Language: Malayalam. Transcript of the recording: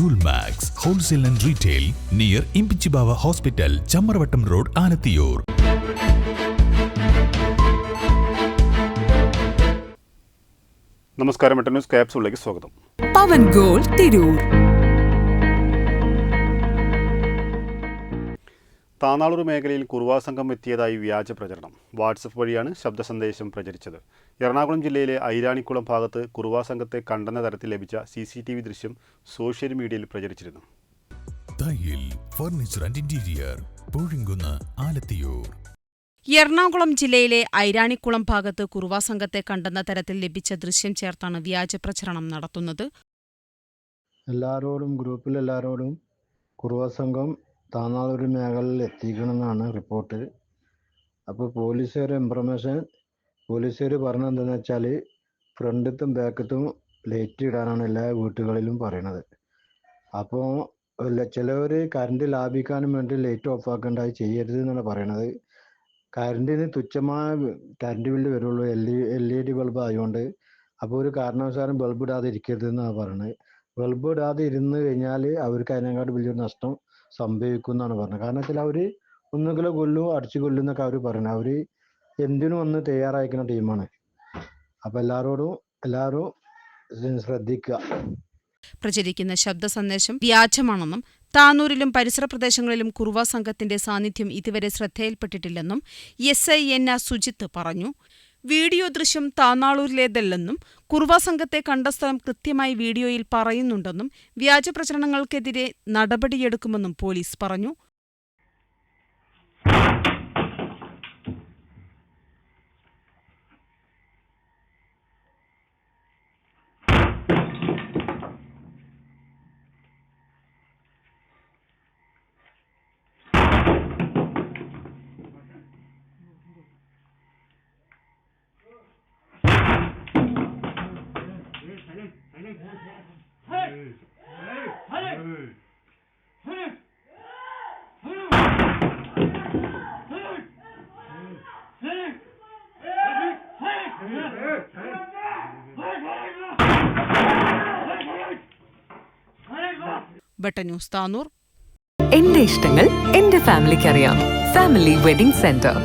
Jewel Max wholesale and retail near Imbichibava hospital Chammaravattam road Alathiyur നമസ്കാരം ന്യൂസ് ക്യാപ്സുകളിലേക്ക് സ്വാഗതം. പവൻ ഗോൾ തിരൂർ. താനാളൂർ മേഖലയിൽ കുറുവാ സംഘം എത്തിയതായി വ്യാജ പ്രചരണം. വാട്സപ്പ് വഴിയാണ് ശബ്ദ സന്ദേശം പ്രചരിച്ചത്. എറണാകുളം ജില്ലയിലെ ഐരാണിക്കുളം ഭാഗത്ത് കുറുവാ സംഘത്തെ കണ്ടെന്ന തരത്തിൽ ലഭിച്ച സി സി ടി വി ദൃശ്യം സോഷ്യൽ മീഡിയയിൽ പ്രചരിച്ചിരുന്നു. Furniture and interior Alathiyur. Ernakulam ജില്ലയിലെ ഐരാണിക്കുളം ഭാഗത്ത് കുറുവാ സംഘത്തെ കണ്ടെന്ന തരത്തിൽ ലഭിച്ച ദൃശ്യം ചേർത്താണ് വ്യാജ പ്രചരണം നടത്തുന്നത്. എല്ലാവരോടും ഗ്രൂപ്പിൽ എല്ലാവരോടും കുറുവാ സംഘം താന്നാളൂർ മേഖലയിൽ എത്തിക്കണമെന്നാണ് റിപ്പോർട്ട് അപ്പോൾ പോലീസുകാർ ഇൻഫർമേഷൻ പോലീസുകാർ പറഞ്ഞത് എന്താണെന്ന് വെച്ചാൽ ഫ്രണ്ടത്തും ബാക്കത്തും ലൈറ്റ് ഇടാനാണ് എല്ലാ വീട്ടുകളിലും പറയണത്. അപ്പോൾ ചിലവർ കറണ്ട് ലാഭിക്കാനും വേണ്ടി ലൈറ്റ് ഓഫ് ആക്കേണ്ടതായി ചെയ്യരുത് എന്നാണ് പറയണത്. കറണ്ടിന് തുച്ഛമായ കറണ്ട് ബില്ല് വരുള്ളൂ L E L E D bulb ആയതുകൊണ്ട് അപ്പോൾ ഒരു കാരണവശാലും ബൾബ് ഇടാതെ ഇരിക്കരുത് എന്നാണ് പറയുന്നത് ബൾബ് ഇടാതെ ഇരുന്ന് കഴിഞ്ഞാൽ അവർക്ക് അതിനെക്കാട്ട് വലിയൊരു നഷ്ടം സംഭവിക്കും എന്നാണ് പറഞ്ഞത്. കാരണം വെച്ചാൽ അവർ ഒന്നുകിൽ കൊല്ലും അടിച്ചു കൊല്ലും എന്നൊക്കെ അവർ പറയുന്നത്. അവർ എന്തിനും ഒന്ന് തയ്യാറായിക്കുന്ന ടീമാണ്. അപ്പോൾ എല്ലാവരോടും എല്ലാവരും ശ്രദ്ധിക്കുക. പ്രചരിക്കുന്ന ശബ്ദ സന്ദേശം വ്യാജമാണെന്നും താനൂരിലും പരിസര പ്രദേശങ്ങളിലും കുറുവ സംഘത്തിന്റെ സാന്നിധ്യം ഇതുവരെ ശ്രദ്ധയിൽപ്പെട്ടിട്ടില്ലെന്നും S I N R Sujith പറഞ്ഞു. വീഡിയോ ദൃശ്യം താന്നാളൂരിലേതല്ലെന്നും കുറുവ സംഘത്തെ കണ്ട സ്ഥലം കൃത്യമായി വീഡിയോയിൽ പറയുന്നുണ്ടെന്നും വ്യാജ പ്രചരണങ്ങൾക്കെതിരെ നടപടിയെടുക്കുമെന്നും പോലീസ് പറഞ്ഞു. ബട്ടന്യൂസ് താനൂർ. എന്റെ ഇഷ്ടങ്ങൾ എന്റെ ഫാമിലിക്ക് അറിയാം ഫാമിലി വെഡിംഗ് സെന്റർ